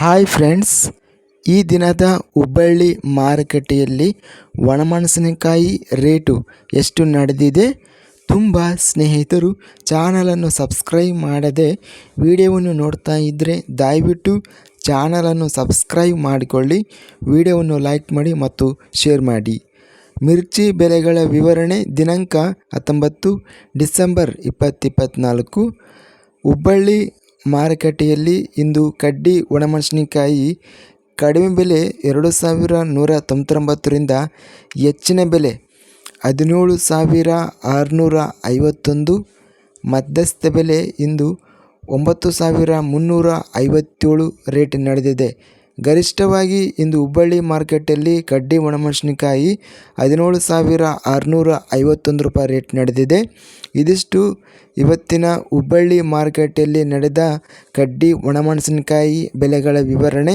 Hi friends, ಈ ದಿನದ ಹುಬ್ಬಳ್ಳಿ ಮಾರುಕಟ್ಟೆಯಲ್ಲಿ ಒಣಮೆಣಸಿನಕಾಯಿ ರೇಟು ಎಷ್ಟು ನಡೆದಿದೆ? ತುಂಬ ಸ್ನೇಹಿತರು ಚಾನಲನ್ನು ಸಬ್ಸ್ಕ್ರೈಬ್ ಮಾಡದೆ ವಿಡಿಯೋವನ್ನು ನೋಡ್ತಾ ಇದ್ದರೆ ದಯವಿಟ್ಟು ಚಾನಲನ್ನು ಸಬ್ಸ್ಕ್ರೈಬ್ ಮಾಡಿಕೊಳ್ಳಿ, ವಿಡಿಯೋವನ್ನು ಲೈಕ್ ಮಾಡಿ ಮತ್ತು ಶೇರ್ ಮಾಡಿ. ಮಿರ್ಚಿ ಬೆಲೆಗಳ ವಿವರಣೆ ದಿನಾಂಕ ಹತ್ತೊಂಬತ್ತು ಡಿಸೆಂಬರ್ ಇಪ್ಪತ್ತಿಪ್ಪತ್ತ್ನಾಲ್ಕು ಹುಬ್ಬಳ್ಳಿ ಮಾರುಕಟ್ಟೆಯಲ್ಲಿ ಇಂದು ಕಡ್ಡಿ ಒಣಮೆಣಸಿನಕಾಯಿ ಕಡಿಮೆ ಬೆಲೆ ಎರಡು ಸಾವಿರ ನೂರ ತೊಂಬತ್ತೊಂಬತ್ತರಿಂದ ಹೆಚ್ಚಿನ ಬೆಲೆ ಹದಿನೇಳು ಸಾವಿರ ಆರುನೂರ ಐವತ್ತೊಂದು. ಮಧ್ಯಸ್ಥ ಬೆಲೆ ಇಂದು ಒಂಬತ್ತು ಸಾವಿರ ಮುನ್ನೂರ ಐವತ್ತೇಳು ರೇಟ್ ನಡೆದಿದೆ. ಗರಿಷ್ಠವಾಗಿ ಇಂದು ಹುಬ್ಬಳ್ಳಿ ಮಾರ್ಕೆಟಲ್ಲಿ ಕಡ್ಡಿ ಒಣಮೆಣಸಿನಕಾಯಿ ಹದಿನೇಳು ಸಾವಿರ ಆರುನೂರ ಐವತ್ತೊಂದು ರೂಪಾಯಿ ರೇಟ್ ನಡೆದಿದೆ. ಇದಿಷ್ಟು ಇವತ್ತಿನ ಹುಬ್ಬಳ್ಳಿ ಮಾರ್ಕೆಟಲ್ಲಿ ನಡೆದ ಕಡ್ಡಿ ಒಣಮೆಣಸಿನಕಾಯಿ ಬೆಲೆಗಳ ವಿವರಣೆ.